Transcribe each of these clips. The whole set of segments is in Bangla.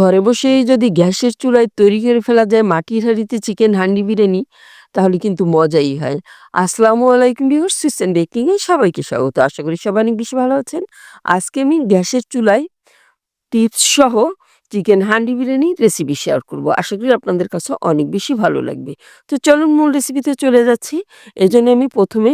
ঘরে বসেই যদি গ্যাসের চুলায় তৈরি করে ফেলা যায় মাটির হাঁড়িতে চিকেন হান্ডি বিরিয়ানি, তাহলে কিন্তু মজাই হয়। আসসালামু আলাইকুম ভিউয়ার্স সুইস অ্যান্ড বেকিং এ সবাইকে স্বাগত। আশা করি সবাই অনেক বেশি ভালো আছেন। আজকে আমি গ্যাসের চুলায় টিপস সহ chicken handi biryani recipe share করব। আশা করি আপনাদের কাছে অনেক বেশি ভালো লাগবে। তো চলুন মূল রেসিপিতে চলে যাচ্ছি। এজন্য আমি প্রথমে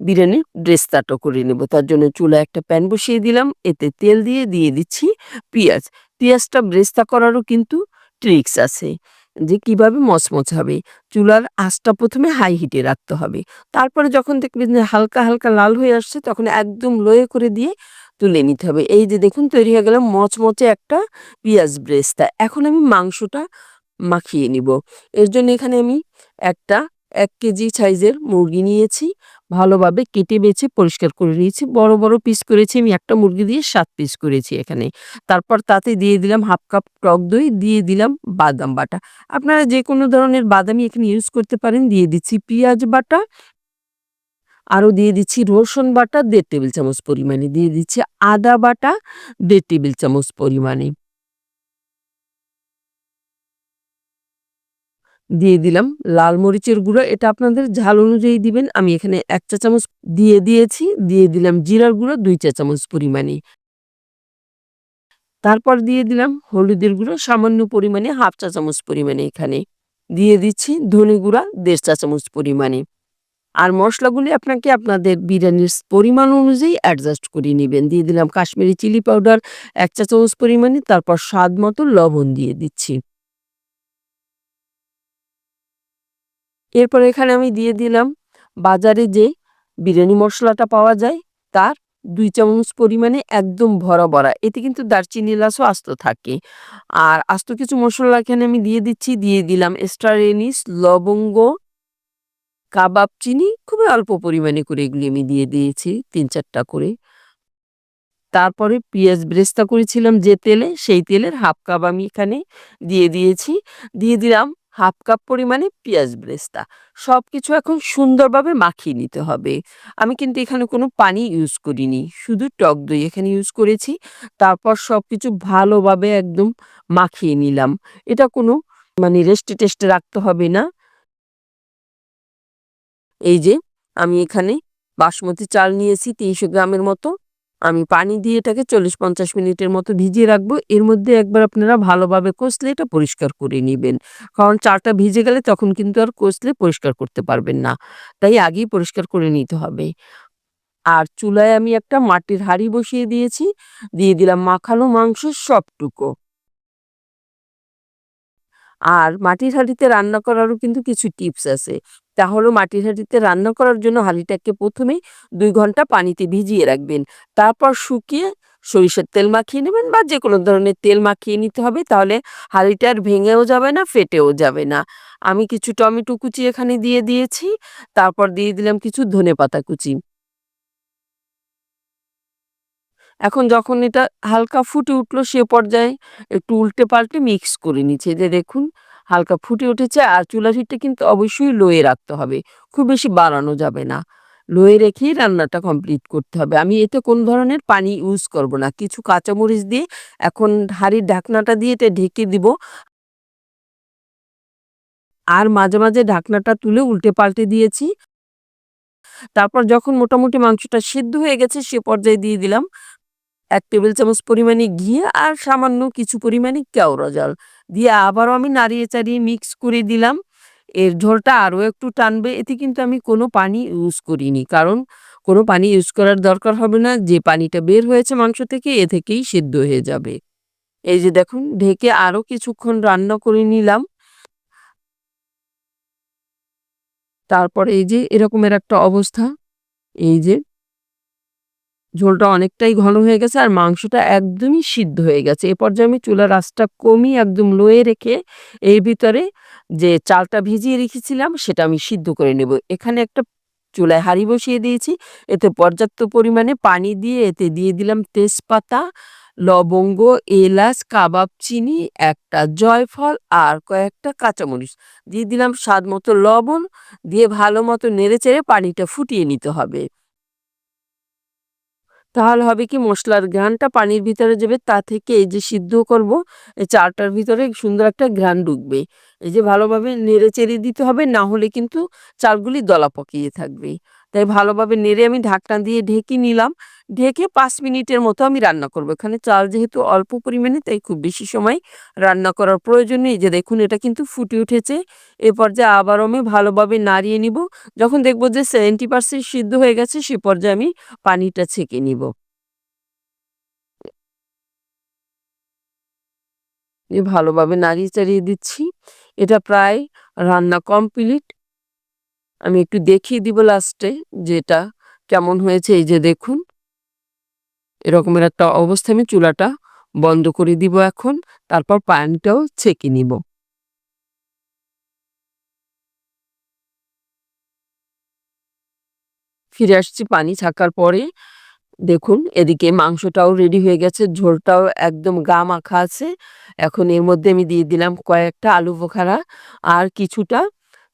বিরিয়ানির ব্রেস্তাটা করে নেব। তার জন্য চুলায় একটা প্যান বসিয়ে দিলাম। এতে তেল দিয়ে দিয়ে দিচ্ছি পিঁয়াজ। পেঁয়াজটা ব্রেস্তা করারও কিন্তু ট্রিক্স আছে যে কীভাবে মচমচ হবে। চুলার আঁচটা প্রথমে হাই হিটে রাখতে হবে। তারপরে যখন দেখবেন যে হালকা হালকা লাল হয়ে আসছে, তখন একদম লোয়ে করে দিয়ে তুলে নিতে হবে। এই যে দেখুন, তৈরি হয়ে গেল মচমচে একটা পেঁয়াজ ব্রেস্তা। এখন আমি মাংসটা মাখিয়ে নিব। এর জন্য এখানে আমি একটা এক কেজি সাইজের মুরগি নিয়েছি, ভালোভাবে কেটে বেছে পরিষ্কার করে নিয়েছি। বড় বড় পিস করেছি আমি, একটা মুরগি দিয়ে সাত পিস করেছি এখানে। তারপর তাতে দিয়ে দিলাম হাফ কাপ টক দই, দিয়ে দিলাম বাদাম বাটা। আপনারা যে কোনো ধরনের বাদামই এখানে ইউজ করতে পারেন। দিয়ে দিচ্ছি পেঁয়াজ বাটা, আরও দিয়ে দিচ্ছি রসুন বাটা, দেড় টেবিল চামচ পরিমাণে। দিয়ে দিচ্ছি আদা বাটা, দেড় টেবিল চামচ পরিমাণে। দিয়ে দিলাম। লাল মরিচের গুঁড়ো, এটা আপনাদের ঝাল অনুযায়ী দিবেন। আমি এখানে এক চা চামচ দিয়ে দিয়েছি। দিয়ে দিলাম জিরার গুঁড়ো, দুই চা চামচ পরিমাণে। তারপর দিয়ে দিলাম হলুদের গুঁড়ো, সামান্য পরিমাণে হাফ চা চামচ পরিমাণে এখানে। দিয়ে দিচ্ছি ধনে গুঁড়া, দেড় চা চামচ পরিমাণে। আর মশলাগুলি আপনাকে আপনাদের বিরিয়ানির পরিমাণ অনুযায়ী অ্যাডজাস্ট করে নেবেন। দিয়ে দিলাম কাশ্মীরি চিলি পাউডার, এক চা চামচ পরিমাণে। তারপর স্বাদ মতো লবণ দিয়ে দিচ্ছি। এরপর এখানে আমি দিয়ে দিলাম বাজারে যে বিরিয়ানি মশলাটা পাওয়া যায়, তার দুই চামচ পরিমাণে একদম ভরা ভরা এতে কিন্তু দারচিনি এলাচও আস্ত থাকে। আর আস্ত কিছু মশলা এখানে আমি দিয়ে দিচ্ছি, দিয়ে দিলাম স্টার লবঙ্গ, কাবাব চিনি, খুবই অল্প পরিমাণে করে এগুলি আমি দিয়ে দিয়েছি, তিন চারটা করে। তারপরে পেঁয়াজ ব্রেস্তা করেছিলাম যে তেলে, সেই তেলের হাফ কাপ আমি এখানে দিয়ে দিয়েছি। দিয়ে দিলাম হাফ কাপ পরিমাণে পেঁয়াজ ব্রেস্তা। সব কিছু এখন সুন্দরভাবে মাখিয়ে নিতে হবে। আমি কিন্তু এখানে কোনো পানি ইউজ করিনি। শুধু টক দই এখানে ইউজ করেছি। তারপর সব কিছু ভালোভাবে একদম মাখিয়ে নিলাম। এটা কোনো মানে রেস্টে টেস্টে রাখতে হবে না। এই যে, আমি এখানে বাসমতি চাল নিয়েছি, তিনশো গ্রামের মতো। আমি পানি দিয়ে এটাকে চল্লিশ পঞ্চাশ মিনিটের মতো ভিজিয়ে রাখব। এর মধ্যে একবার আপনারা ভালোভাবে কষলে এটা পরিষ্কার করে নেবেন। কারণ চালটা ভিজে গেলে তখন কিন্তু আর কষলে পরিষ্কার করতে পারবেন না। তাই আগেই পরিষ্কার করে নিতে হবে। আর চুলায় আমি একটা মাটির হাঁড়ি বসিয়ে দিয়েছি। দিয়ে দিলাম মাখানো মাংস সবটুকু। আর মাটির হাঁড়িতে রান্না করারও কিন্তু কিছু টিপস আছে। তা হলো মাটির হাঁড়িতে রান্না করার জন্য হাঁড়িটাকে প্রথমেই দুই ঘণ্টা পানিতে ভিজিয়ে রাখবেন। তারপর শুকিয়ে সরিষার তেল মাখিয়ে নেবেন বা যে কোনো ধরনের তেল মাখিয়ে নিতে হবে, তাহলে হাঁড়িটা আর ভেঙেও যাবে না, ফেটেও যাবে না। আমি কিছু টমেটো কুচি এখানে দিয়ে দিয়েছি, তারপর দিয়ে দিলাম কিছু ধনে পাতা কুচি। এখন যখন এটা হালকা ফুটে উঠল সে পর্যায়ে একটু উল্টে পাল্টে মিক্স করে নিচ্ছে। যে দেখুন হালকা ফুটে উঠেছে আর চুলার হিটটা কিন্তু অবশ্যই লোয়ে রাখতে হবে। খুব বেশি বাড়ানো যাবে না। লোয়ে রেখেই রান্নাটা কমপ্লিট করতে হবে। আমি এতে কোন ধরনের পানি ইউজ করব না। কিছু কাঁচামরিচ দিয়ে এখন হাঁড়ির ঢাকনাটা দিয়ে এটা ঢেকে দিব। আর মাঝে মাঝে ঢাকনাটা তুলে উল্টে পাল্টে দিয়েছি। তারপর যখন মোটামুটি মাংসটা সিদ্ধ হয়ে গেছে সে পর্যায়ে দিয়ে দিলাম। এক টেবিল চামচ পরিমাণে ঘি আর সামান্য কিছু পরিমাণে কেওড়া জল। দিয়ে আবারও আমি নাড়িয়ে চাড়িয়ে মিক্স করে দিলাম। এর ঝোলটা আরও একটু টানবে, এতে কিন্তু আমি কোনো পানি ইউজ করিনি। কারণ কোনো পানি ইউজ করার দরকার হবে না, যে পানিটা বের হয়েছে মাংস থেকে, এ থেকেই সিদ্ধ হয়ে যাবে। এই যে দেখুন, ঢেকে আরও কিছুক্ষণ রান্না করে নিলাম। তারপর এই যে এরকমের একটা অবস্থা। এই যে ঝোলটা অনেকটাই ঘন হয়ে গেছে আর মাংসটা একদমই সিদ্ধ হয়ে গেছে। এ পর্যায়ে আমি চুলার আঁচটা কমিয়ে একদম লোয়ে রেখে এর ভিতরে যে চালটা ভিজিয়ে রেখেছিলাম সেটা আমি সিদ্ধ করে নেব। এখানে একটা চুলায় হাঁড়ি বসিয়ে দিয়েছি। এতে পর্যাপ্ত পরিমাণে পানি দিয়ে এতে দিয়ে দিলাম তেজপাতা, লবঙ্গ, এলাচ, কাবাব চিনি, একটা জয়ফল আর কয়েকটা কাঁচামরিচ। দিয়ে দিলাম স্বাদ মতো লবণ, দিয়ে ভালো মতো নেড়ে চেড়ে পানিটা ফুটিয়ে নিতে হবে। তাহলে হবে কি মশলার ঘ্রাণটা পানির ভিতরে যাবে, তা থেকে এই যে সিদ্ধ করব, এই চারটার ভিতরে সুন্দর একটা ঘ্রাণ ঢুকবে। এই যে ভালোভাবে নেড়ে চেড়ে দিতে হবে, না হলে কিন্তু চালগুলি দলা পকিয়ে থাকবে। তাই ভালোভাবে নেড়ে আমি ঢাকনা দিয়ে ঢেকে নিলাম। ঢেকে পাঁচ মিনিটের মতো আমি রান্না করব। এখানে চাল যেহেতু অল্প পরিমাণে, তাই খুব বেশি সময় রান্না করার প্রয়োজন নেই। যে দেখুন, এটা কিন্তু ফুটে উঠেছে। এ পর্যায়ে আবারও আমি ভালোভাবে নাড়িয়ে নিব। যখন দেখব যে সেভেন্টি পার্সেন্ট সিদ্ধ হয়ে গেছে, সে পর্যায়ে আমি পানিটা ছেঁকে নিব। ভালোভাবে নাড়িয়ে চাড়িয়ে দিচ্ছি। এটা প্রায় রান্না কমপ্লিট। আমি একটু দেখিয়ে দিব লাস্টে যে এটা কেমন হয়েছে, এই যে দেখুন। এরকমের একটা অবস্থা, আমি চুলাটা বন্ধ করে দিব এখন, তারপর পানিটাও ছেঁকে নিব। ফিরে আসছি পানি ছাকার পরে, দেখুন, এদিকে মাংসটাও রেডি হয়ে গেছে, ঝোলটাও একদম গা মাখা আছে। এখন এর মধ্যে আমি দিয়ে দিলাম কয়েকটা আলু বোখারা আর কিছুটা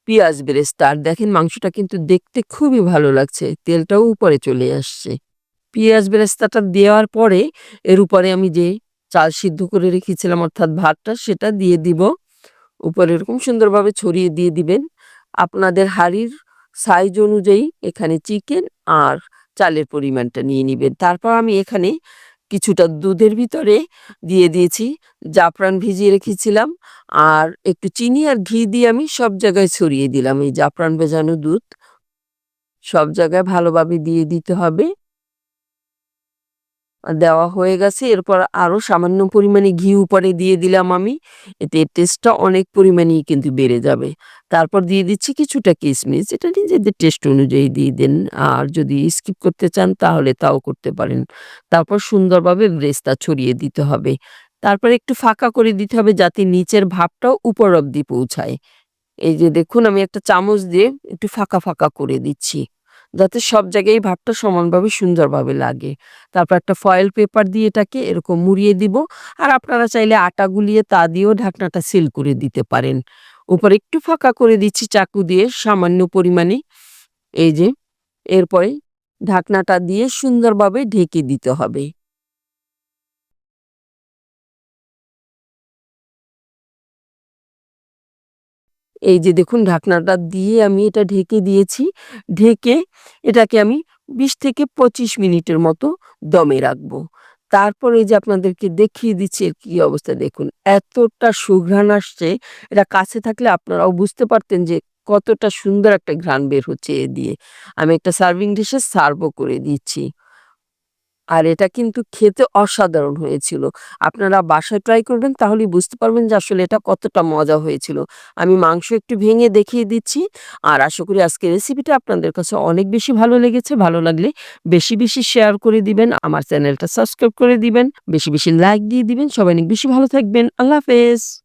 পেঁয়াজ বেরেস্তা আর দেখেন মাংসটা কিন্তু দেখতে খুবই ভালো লাগছে। তেলটাও উপরে চলে আসছে। পেঁয়াজ বেরেস্তাটা দেওয়ার পরে এর উপরে আমি যে চাল সিদ্ধ করে রেখেছিলাম, অর্থাৎ ভাতটা, সেটা দিয়ে দিব। উপরে এরকম সুন্দরভাবে ছড়িয়ে দিয়ে দিবেন। আপনাদের হাড়ির সাইজ অনুযায়ী এখানে চিকেন আর চালের পরিমাণটা নিয়ে নিবেন। তারপর আমি এখানে কিছুটা দুধের ভিতরে দিয়ে দিয়েছি। জাফরান ভিজিয়ে রেখেছিলাম আর একটু চিনি আর ঘি দিয়ে আমি সব জায়গায় ছড়িয়ে দিলাম। এই জাফরান ভেজানো দুধ সব জায়গায় ভালোভাবে দিয়ে দিতে হবে। দেওয়া হয়ে গেছে। এরপর আরও সামান্য পরিমাণে ঘি উপরে দিয়ে দিলাম আমি। এতে টেস্টটা অনেক পরিমাণেই কিন্তু বেড়ে যাবে। তারপর দিয়ে দিচ্ছি কিছুটা কিশমিশ এটা নিজেদের টেস্ট অনুযায়ী দিয়ে দেন। আর যদি স্কিপ করতে চান, তাহলে তাও করতে পারেন। তারপর সুন্দরভাবে ব্রেস্তা ছড়িয়ে দিতে হবে। তারপর একটু ফাঁকা করে দিতে হবে যাতে নিচের ভাবটাও উপর অব্দি পৌঁছায়। এই যে দেখুন, আমি একটা চামচ দিয়ে একটু ফাঁকা ফাঁকা করে দিচ্ছি। যাতে সব জায়গায় ভাবটা সমানভাবে, সুন্দরভাবে লাগে। তারপর একটা ফয়েল পেপার দিয়ে এটাকে এরকম মুড়িয়ে দিব। আর আপনারা চাইলে আটা গুলিয়ে তা দিয়েও ঢাকনাটা সিল করে দিতে পারেন। উপরে একটু ফাঁকা করে দিচ্ছি চাকু দিয়ে সামান্য পরিমাণে। এই যে, এরপরে ঢাকনাটা দিয়ে সুন্দরভাবে ঢেকে দিতে হবে। এই যে দেখুন ঢাকনাটা দিয়ে আমি এটা ঢেকে দিয়েছি। ঢেকে এটাকে আমি বিশ থেকে পঁচিশ মিনিটের মতো দমে রাখব। তারপর যে আপনাদেরকে দেখিয়ে দিচ্ছি এর কি অবস্থা দেখুন। এতটা সুঘ্রাণ আসছে, এটা কাছে থাকলে আপনারাও বুঝতে পারতেন যে কতটা সুন্দর একটা ঘ্রাণ বের হচ্ছে এ দিয়ে। আমি একটা সার্ভিং ডিশে সার্ভও করে দিচ্ছি। আর এটা কিন্তু খেতে অসাধারণ হয়েছিল। আপনারা বাসায় ট্রাই করবেন, তাহলেই বুঝতে পারবেন যে আসলে এটা কতটা মজা হয়েছিল। আমি মাংস একটু ভেঙে দেখিয়ে দিচ্ছি, আর আশা করি আজকের রেসিপিটা আপনাদের কাছে অনেক বেশি ভালো লেগেছে। ভালো লাগলে বেশি বেশি শেয়ার করে দিবেন, আমার চ্যানেলটা সাবস্ক্রাইব করে দিবেন, বেশি বেশি লাইক দিয়ে দিবেন। সবাই অনেক বেশি ভালো থাকবেন। আল্লাহ হাফেজ।